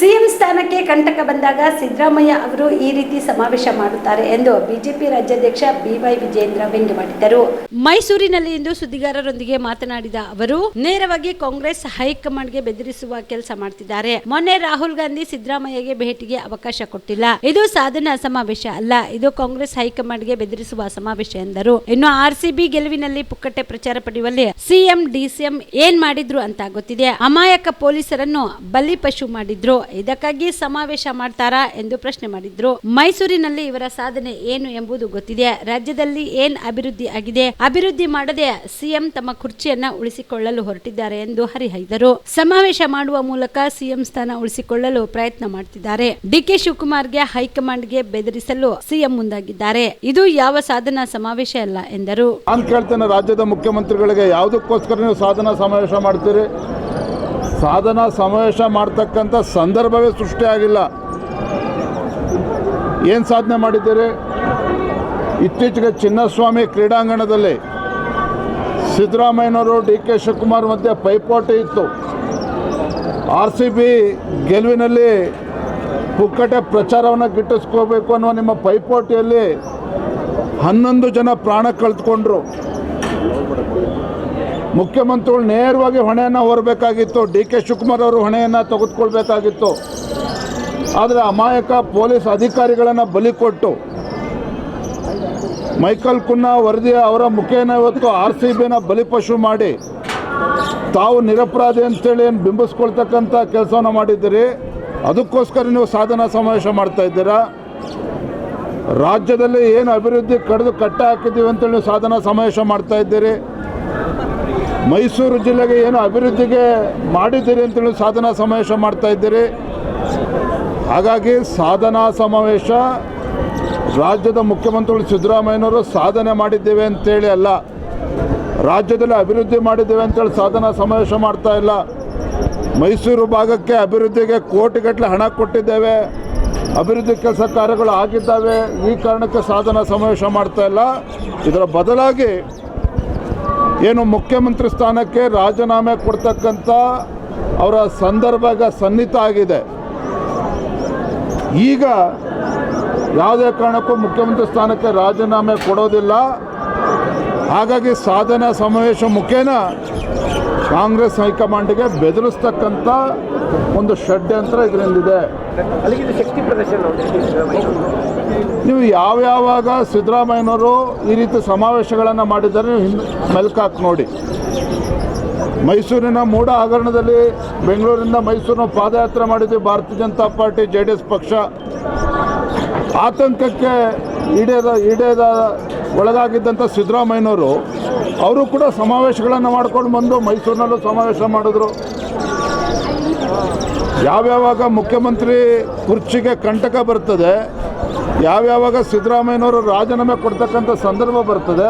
CM ಸ್ಥಾನಕ್ಕೆ ಕಂಟಕ ಬಂದಾಗ ಸಿದ್ದರಾಮಯ್ಯ ಅವರು ಈ ರೀತಿ ಸಮಾವೇಶ ಮಾಡುತ್ತಾರೆ ಎಂದು ಬಿಜೆಪಿ ರಾಜ್ಯಾಧ್ಯಕ್ಷ ಬಿವೈ ವಿಜೇಂದ್ರ ವ್ಯಂಗ್ಯವಾಡಿದ್ದರು ಮೈಸೂರಿನಲ್ಲಿ ಇಂದು ಸುದ್ದಿಗಾರರೊಂದಿಗೆ ಮಾತನಾಡಿದ ಅವರು, ನೇರವಾಗಿ ಕಾಂಗ್ರೆಸ್ ಹೈಕಮಾಂಡ್ಗೆ ಬೆದರಿಸುವ ಕೆಲಸ ಮಾಡ್ತಿದ್ದಾರೆ. ಮೊನ್ನೆ ರಾಹುಲ್ ಗಾಂಧಿ ಸಿದ್ದರಾಮಯ್ಯಗೆ ಭೇಟಿಗೆ ಅವಕಾಶ ಕೊಟ್ಟಿಲ್ಲ. ಇದು ಸಾಧನ ಸಮಾವೇಶ ಅಲ್ಲ, ಇದು ಕಾಂಗ್ರೆಸ್ ಹೈಕಮಾಂಡ್ಗೆ ಬೆದರಿಸುವ ಸಮಾವೇಶ ಎಂದರು. ಇನ್ನು ಆರ್ಸಿಬಿ ಗೆಲುವಿನಲ್ಲಿ ಪುಕ್ಕಟ್ಟೆ ಪ್ರಚಾರ ಪಡೆಯುವಲ್ಲಿ ಸಿಎಂ, ಡಿಸಿಎಂ ಏನ್ ಮಾಡಿದ್ರು ಅಂತ ಗೊತ್ತಿದೆ. ಅಮಾಯಕ ಪೊಲೀಸರನ್ನು ಬಲಿಪಶು ಮಾಡಿದ್ರು. ಇದಕ್ಕಾಗಿ ಸಮಾವೇಶ ಮಾಡ್ತಾರಾ ಎಂದು ಪ್ರಶ್ನೆ ಮಾಡಿದ್ರು. ಮೈಸೂರಿನಲ್ಲಿ ಇವರ ಸಾಧನೆ ಏನು ಎಂಬುದು ಗೊತ್ತಿದೆ. ರಾಜ್ಯದಲ್ಲಿ ಏನ್ ಅಭಿವೃದ್ಧಿ ಆಗಿದೆ? ಅಭಿವೃದ್ಧಿ ಮಾಡದೆ ಸಿಎಂ ತಮ್ಮ ಕುರ್ಚಿಯನ್ನ ಉಳಿಸಿಕೊಳ್ಳಲು ಹೊರಟಿದ್ದಾರೆ ಎಂದು ಹರಿಹಾಯ್ದರು. ಸಮಾವೇಶ ಮಾಡುವ ಮೂಲಕ ಸಿಎಂ ಸ್ಥಾನ ಉಳಿಸಿಕೊಳ್ಳಲು ಪ್ರಯತ್ನ ಮಾಡ್ತಿದ್ದಾರೆ. ಡಿಕೆ ಶಿವಕುಮಾರ್ಗೆ ಹೈಕಮಾಂಡ್ಗೆ ಬೆದರಿಸಲು ಸಿಎಂ ಮುಂದಾಗಿದ್ದಾರೆ. ಇದು ಯಾವ ಸಾಧನಾ ಸಮಾವೇಶ ಅಲ್ಲ ಎಂದರು. ನಾನು ಕೇಳ್ತೇನೆ ರಾಜ್ಯದ ಮುಖ್ಯಮಂತ್ರಿಗಳಿಗೆ ಯಾವುದಕ್ಕೋಸ್ಕರ ನೀವು ಸಾಧನಾ ಸಮಾವೇಶ ಮಾಡ್ತೀರಿ? ಸಾಧನಾ ಸಮಾವೇಶ ಮಾಡ್ತಕ್ಕಂಥ ಸಂದರ್ಭವೇ ಸೃಷ್ಟಿಯಾಗಿಲ್ಲ ಏನು ಸಾಧನೆ ಮಾಡಿದ್ದೀರಿ? ಇತ್ತೀಚೆಗೆ ಚಿನ್ನಸ್ವಾಮಿ ಕ್ರೀಡಾಂಗಣದಲ್ಲಿ ಸಿದ್ದರಾಮಯ್ಯನವರು ಡಿ ಕೆ ಶಿವಕುಮಾರ್ ಮಧ್ಯೆ ಪೈಪೋಟಿ ಇತ್ತು. ಆರ್ ಸಿ ಬಿ ಗೆಲುವಿನಲ್ಲಿ ಪುಕ್ಕಟೆ ಪ್ರಚಾರವನ್ನು ಗಿಟ್ಟಿಸ್ಕೋಬೇಕು ಅನ್ನುವ ನಿಮ್ಮ ಪೈಪೋಟಿಯಲ್ಲಿ ಹನ್ನೊಂದು ಜನ ಪ್ರಾಣ ಕಳೆದುಕೊಂಡ್ರು. ಮುಖ್ಯಮಂತ್ರಿಗಳು ನೇರವಾಗಿ ಹೊಣೆಯನ್ನು ಹೊರಬೇಕಾಗಿತ್ತು. ಡಿ ಕೆ ಶಿವಕುಮಾರ್ ಅವರು ಹೊಣೆಯನ್ನು ತೆಗೆದುಕೊಳ್ಬೇಕಾಗಿತ್ತು. ಆದರೆ ಅಮಾಯಕ ಪೊಲೀಸ್ ಅಧಿಕಾರಿಗಳನ್ನು ಬಲಿ ಕೊಟ್ಟು ಮೈಕಲ್ ಕುನ್ನ ವರದಿ ಅವರ ಮುಖೇನ ಇವತ್ತು ಆರ್ ಸಿ ಬಿನ ಬಲಿಪಶು ಮಾಡಿ ತಾವು ನಿರಪರಾಧಿ ಅಂತೇಳಿ ಏನು ಬಿಂಬಿಸ್ಕೊಳ್ತಕ್ಕಂಥ ಕೆಲಸವನ್ನು ಮಾಡಿದ್ದೀರಿ. ಅದಕ್ಕೋಸ್ಕರ ನೀವು ಸಾಧನಾ ಸಮಾವೇಶ ಮಾಡ್ತಾ ಇದ್ದೀರಾ. ರಾಜ್ಯದಲ್ಲಿ ಏನು ಅಭಿವೃದ್ಧಿ ಕಡಿದು ಕಟ್ಟ ಹಾಕಿದ್ದೀವಿ ಅಂತೇಳಿ ನೀವು ಸಾಧನಾ ಸಮಾವೇಶ ಮಾಡ್ತಾ ಇದ್ದೀರಿ. ಮೈಸೂರು ಜಿಲ್ಲೆಗೆ ಏನು ಅಭಿವೃದ್ಧಿಗೆ ಮಾಡಿದ್ದೀರಿ ಅಂತೇಳಿ ಸಾಧನಾ ಸಮಾವೇಶ ಮಾಡ್ತಾ ಇದ್ದೀರಿ. ಹಾಗಾಗಿ ಸಾಧನಾ ಸಮಾವೇಶ ರಾಜ್ಯದ ಮುಖ್ಯಮಂತ್ರಿಗಳು ಸಿದ್ದರಾಮಯ್ಯನವರು ಸಾಧನೆ ಮಾಡಿದ್ದೇವೆ ಅಂತೇಳಿ ಅಲ್ಲ, ರಾಜ್ಯದಲ್ಲಿ ಅಭಿವೃದ್ಧಿ ಮಾಡಿದ್ದೇವೆ ಅಂತೇಳಿ ಸಾಧನಾ ಸಮಾವೇಶ ಮಾಡ್ತಾ ಇಲ್ಲ. ಮೈಸೂರು ಭಾಗಕ್ಕೆ ಅಭಿವೃದ್ಧಿಗೆ ಕೋಟಿಗಟ್ಟಲೆ ಹಣ ಕೊಟ್ಟಿದ್ದೇವೆ. ಅಭಿವೃದ್ಧಿ ಕೆಲಸ ಕಾರ್ಯಗಳು ಆಗಿದ್ದಾವೆ. ಈ ಕಾರಣಕ್ಕೆ ಸಾಧನಾ ಸಮಾವೇಶ ಮಾಡ್ತಾ ಇಲ್ಲ. ಇದರ ಬದಲಾಗಿ ಏನು ಮುಖ್ಯಮಂತ್ರಿ ಸ್ಥಾನಕ್ಕೆ ರಾಜೀನಾಮೆ ಕೊಡ್ತಕ್ಕಂಥ ಅವರ ಸಂದರ್ಭ ಸನ್ನಿಹಿತ ಆಗಿದೆ. ಈಗ ಯಾವುದೇ ಕಾರಣಕ್ಕೂ ಮುಖ್ಯಮಂತ್ರಿ ಸ್ಥಾನಕ್ಕೆ ರಾಜೀನಾಮೆ ಕೊಡೋದಿಲ್ಲ. ಹಾಗಾಗಿ ಸಾಧನ ಸಮಾವೇಶ ಮುಖೇನ ಕಾಂಗ್ರೆಸ್ ಹೈಕಮಾಂಡ್ಗೆ ಬೆದರಿಸ್ತಕ್ಕಂಥ ಒಂದು ಷಡ್ಯಂತ್ರ ಇದರಿಂದಿದೆ. ನೀವು ಯಾವ್ಯಾವಾಗ ಸಿದ್ದರಾಮಯ್ಯನವರು ಈ ರೀತಿ ಸಮಾವೇಶಗಳನ್ನು ಮಾಡಿದ್ದಾರೆ ಮೆಲ್ಕಾಕ್ ನೋಡಿ. ಮೈಸೂರಿನ ಮೂಡ ಹಗರಣದಲ್ಲಿ ಬೆಂಗಳೂರಿಂದ ಮೈಸೂರಿನ ಪಾದಯಾತ್ರೆ ಮಾಡಿದ್ವಿ Bharatiya Janata party J D S ಪಕ್ಷ. ಆತಂಕಕ್ಕೆ ಈಡೇದ ಈಡೇದ ಒಳಗಾಗಿದ್ದಂಥ ಸಿದ್ದರಾಮಯ್ಯನವರು ಅವರು ಕೂಡ ಸಮಾವೇಶಗಳನ್ನು ಮಾಡ್ಕೊಂಡು ಬಂದು ಮೈಸೂರಿನಲ್ಲೂ ಸಮಾವೇಶ ಮಾಡಿದ್ರು. ಯಾವ್ಯಾವಾಗ ಮುಖ್ಯಮಂತ್ರಿ ಕುರ್ಚಿಗೆ ಕಂಟಕ ಬರ್ತದೆ, ಯಾವ್ಯಾವಾಗ ಸಿದ್ದರಾಮಯ್ಯನವರು ರಾಜೀನಾಮೆ ಕೊಡ್ತಕ್ಕಂಥ ಸಂದರ್ಭ ಬರ್ತದೆ.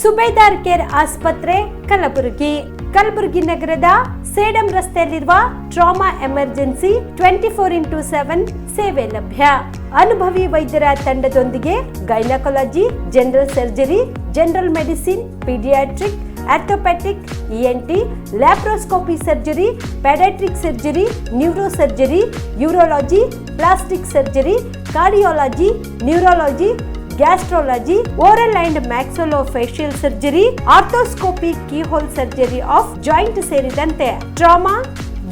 ಸುಬೇದಾರ್ ಕೇರ್ ಆಸ್ಪತ್ರೆ, ಕಲಬುರಗಿ. ಕಲಬುರಗಿ ನಗರದ ಸೇಡಂ ರಸ್ತೆಯಲ್ಲಿರುವ trauma emergency twenty four into seven ಸೇವೆ ಲಭ್ಯ. ಅನುಭವಿ ವೈದ್ಯರ ತಂಡದೊಂದಿಗೆ gynaecology, general surgery general medicine paediatric orthopaedic ENT laparoscopy surgery paediatric surgery neuro surgery urology plastic surgery cardiology neurology gastrology oral and maxillofacial surgery arthroscopy keyhole surgery of joint ಸೇರಿದಂತೆ